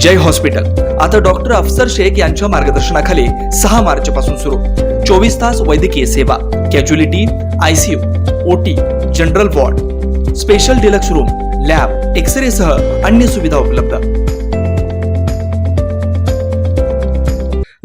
जय hospital. आता doctor अफसर शेख यांच्या मार्गदर्शनाखाली सहा मार्च पासून सुरू. चोवीस तास वैद्यकीय सेवा casualty ICU OT general ward special deluxe room lab X ray सह अन्य सुविधा उपलब्ध.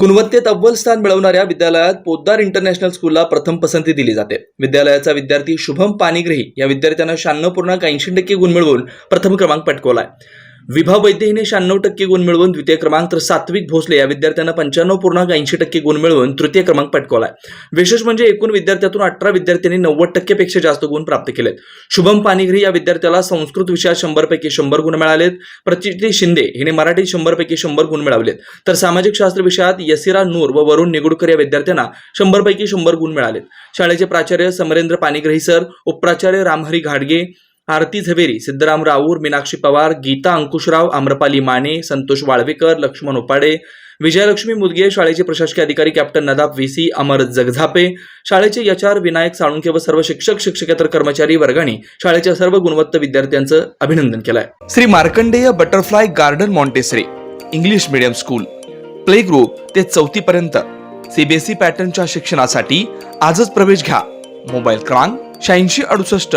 गुणवत्तेत अव्वल स्थान मिळवणाऱ्या विद्यालयात पोद्दार इंटरनॅशनल स्कूलला प्रथम पसंती दिली जाते. विद्यालयाचा विद्यार्थी शुभम पाणीग्रही या विद्यार्थ्यानं शहाण्णव पूर्णांक ऐंशी टक्के गुण मिळवून प्रथम क्रमांक पटकवलाय. विभा वैद्य हिने शहाण्णव टक्के गुण मिळवून द्वितीय क्रमांक तर सात्विक भोसले या विद्यार्थ्यांना पंच्याण्णव पूर्णांक ऐंशी टक्के गुण मिळवून तृतीय क्रमांक पटकवलाय. विशेष म्हणजे एकूण विद्यार्थ्यातून अठरा विद्यार्थ्यांनी नव्वद टक्केपेक्षा जास्त गुण प्राप्त केलेत. शुभम पानिग्री या विद्यार्थ्याला संस्कृत विषयात शंभरपैकी शंभर गुण मिळालेत. प्रचिती शिंदे हिने मराठीत शंभरपैकी शंभर गुण मिळवलेत. तर सामाजिक शास्त्र विषयात यसिरा नूर व वरुण निगुडकर या विद्यार्थ्यांना शंभरपैकी शंभर गुण मिळालेत. शाळेचे प्राचार्य समरेंद्र पानिग्रही सर उपप्राचार्य रामहरी घाडगे आरती झवेरी सिद्धराम राऊर मीनाक्षी पवार गीता अंकुशराव आम्रपाली माने संतोष वाळवेकर लक्ष्मण उपाडे विजयलक्ष्मी मुदगे शाळेचे प्रशासकीय अधिकारी कॅप्टन नदाब व्हीसी अमर जगझापे शाळेचे यचार विनायक साळुंके व सर्व शिक्षक शिक्षकेतर कर्मचारी वर्गाने शाळेच्या सर्व गुणवत्त विद्यार्थ्यांचं अभिनंदन केलंय. Shri Markandeya butterfly garden Montessori English medium school. Play group ते चौथी पर्यंत. सीबीएसई पॅटर्नच्या शिक्षणासाठी आजच प्रवेश घ्या. मोबाईल क्रमांक शहाऐंशी अडुसष्ट